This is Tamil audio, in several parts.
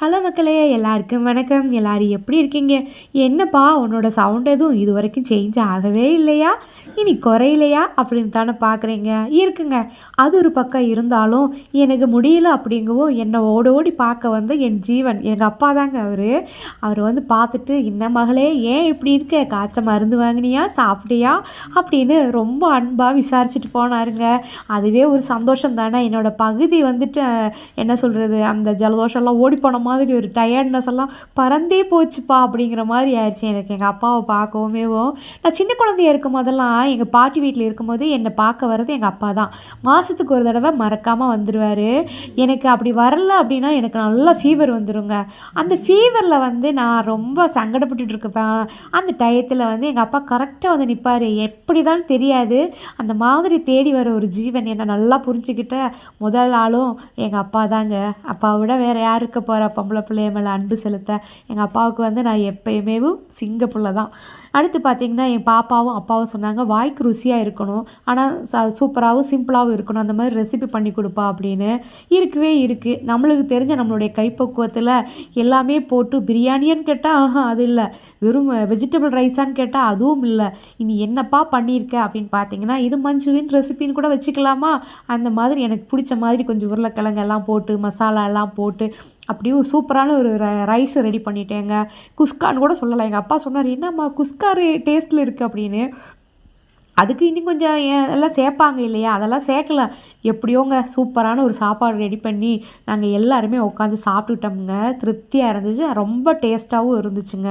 ஹலோ மக்களே எல்லாருக்கும் வணக்கம். எல்லாரும் எப்படி இருக்கீங்க? என்னப்பா உன்னோட சவுண்ட் எதுவும் இது வரைக்கும் சேஞ்ச் ஆகவே இல்லையா? இனி குறையிலையா? அப்படின்னு தானே பார்க்குறீங்க இருக்குங்க. அது ஒரு பக்கம் இருந்தாலும் எனக்கு முடியல அப்படிங்கவும் என்னை ஓடி ஓடி பார்க்க வந்து என் ஜீவன் எங்கள் அப்பா தாங்க அவர். அவர் வந்து பார்த்துட்டு என்ன மகளே ஏன் இப்படி இருக்க? காய்ச்ச மருந்து வாங்கினியா? சாப்பிட்டியா? அப்படின்னு ரொம்ப அன்பாக விசாரிச்சுட்டு போனாருங்க. அதுவே ஒரு சந்தோஷம் தானே. என்னோடய பகுதி வந்துட்டு என்ன சொல்கிறது அந்த ஜலதோஷம்லாம் ஓடி போன மாதிரி ஒரு டயர்ட்னஸ் எல்லாம் பறந்தே போச்சுப்பா அப்படிங்கிற மாதிரி ஆயிடுச்சு எனக்கு. எங்கள் அப்பாவை பார்க்கவுமே நான் சின்ன குழந்தைய இருக்கும் போதெல்லாம் எங்கள் பாட்டி வீட்டில் இருக்கும்போது என்னை பார்க்க வர்றது எங்கள் அப்பா தான். மாதத்துக்கு ஒரு தடவை மறக்காமல் வந்துடுவார் எனக்கு அப்படி வரல அப்படின்னா எனக்கு நல்லா ஃபீவர் வந்துடுங்க அந்த ஃபீவரில் வந்து நான் ரொம்ப சங்கடப்பட்டுட்டு அந்த டயத்தில் வந்து எங்கள் அப்பா கரெக்டாக வந்து நிற்பார் எப்படி தான் தெரியாது. அந்த மாதிரி தேடி வர ஒரு ஜீவன் என்னை நல்லா புரிஞ்சுக்கிட்ட முதல் ஆளும் எங்கள் அப்பா தாங்க. அப்பாவை விட வேறு யார் இருக்க போகிறப்ப பொம்பளை பிள்ளைய மேலே அன்பு செலுத்த எங்கள் அப்பாவுக்கு வந்து நான் எப்பயுமே சிங்க பிள்ளை தான். அடுத்து பார்த்திங்கன்னா என் பாப்பாவும் அப்பாவும் சொன்னாங்க வாய்க்கு ருசியாக இருக்கணும். ஆனால் ச சூப்பராகவும் சிம்பிளாகவும் இருக்கணும். அந்த மாதிரி ரெசிபி பண்ணி கொடுப்பா அப்படின்னு. இருக்கவே இருக்குது நம்மளுக்கு தெரிஞ்ச நம்மளுடைய கைப்பக்குவத்தில் எல்லாமே போட்டு பிரியாணின்னு கேட்டால் ஆஹா அது இல்லை. வெறும் வெஜிடபிள் ரைஸான்னு கேட்டால் அதுவும் இல்லை. இனி என்னப்பா பண்ணியிருக்க அப்படின்னு பார்த்தீங்கன்னா இது மஞ்சுவின் ரெசிபின்னு கூட வச்சுக்கலாமா? அந்த மாதிரி எனக்கு பிடிச்ச மாதிரி கொஞ்சம் உருளைக்கிழங்கெல்லாம் போட்டு மசாலா எல்லாம் போட்டு அப்படியும் ஒரு சூப்பரான ஒரு ரைஸ் ரெடி பண்ணிட்டேங்க. குஸ்கான்னு கூட சொல்லலை எங்கள் அப்பா சொன்னார் என்னம்மா குஸ்கா டேஸ்ட்டில் இருக்குது அப்படின்னு. அதுக்கு இன்னும் கொஞ்சம் எல்லாம் சேர்ப்பாங்க இல்லையா? அதெல்லாம் சேர்க்கல. எப்படியோங்க சூப்பரான ஒரு சாப்பாடு ரெடி பண்ணி நாங்கள் எல்லாருமே உட்காந்து சாப்பிட்டுட்டோம்ங்க. திருப்தியாக இருந்துச்சு. ரொம்ப டேஸ்ட்டாகவும் இருந்துச்சுங்க.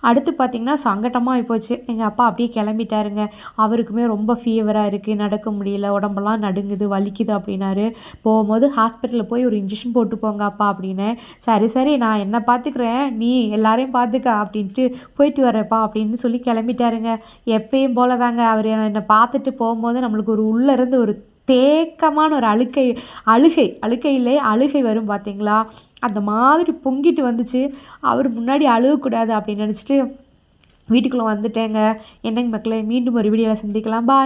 அடுத்து பார்த்திங்கன்னா சங்கட்டமாக போச்சு எங்கள் அப்பா அப்படியே கிளம்பிட்டாருங்க. அவருக்குமே ரொம்ப ஃபீவராக இருக்குது நடக்க முடியல. உடம்பெல்லாம் நடுங்குது வலிக்குது அப்படின்னாரு. போகும்போது ஹாஸ்பிட்டலில் போய் ஒரு இன்ஜெக்ஷன் போட்டு போங்க அப்பா அப்படின்னு. சரி சரி நான் என்ன பார்த்துக்கிறேன் நீ எல்லாரையும் பார்த்துக்க அப்படின்ட்டு போயிட்டு வரப்பா அப்படின்னு சொல்லி கிளம்பிட்டாருங்க. எப்பயும் போல தாங்க அவர் என்னை பார்த்துட்டு போகும்போது நம்மளுக்கு ஒரு உள்ளேருந்து ஒரு தேக்கமான ஒரு அழுக்கை அழுகை அழுகையிலே அழுகை வரும் பார்த்தீங்களா? அந்த மாதிரி பொங்கிட்டு வந்துச்சு. அவர் முன்னாடி அழுகக்கூடாது அப்படின்னு நினச்சிட்டு வீட்டுக்குள்ளே வந்துட்டேங்க. என்னங்க மக்களே மீண்டும் ஒரு வீடியோவில் சந்திக்கலாம். பாய்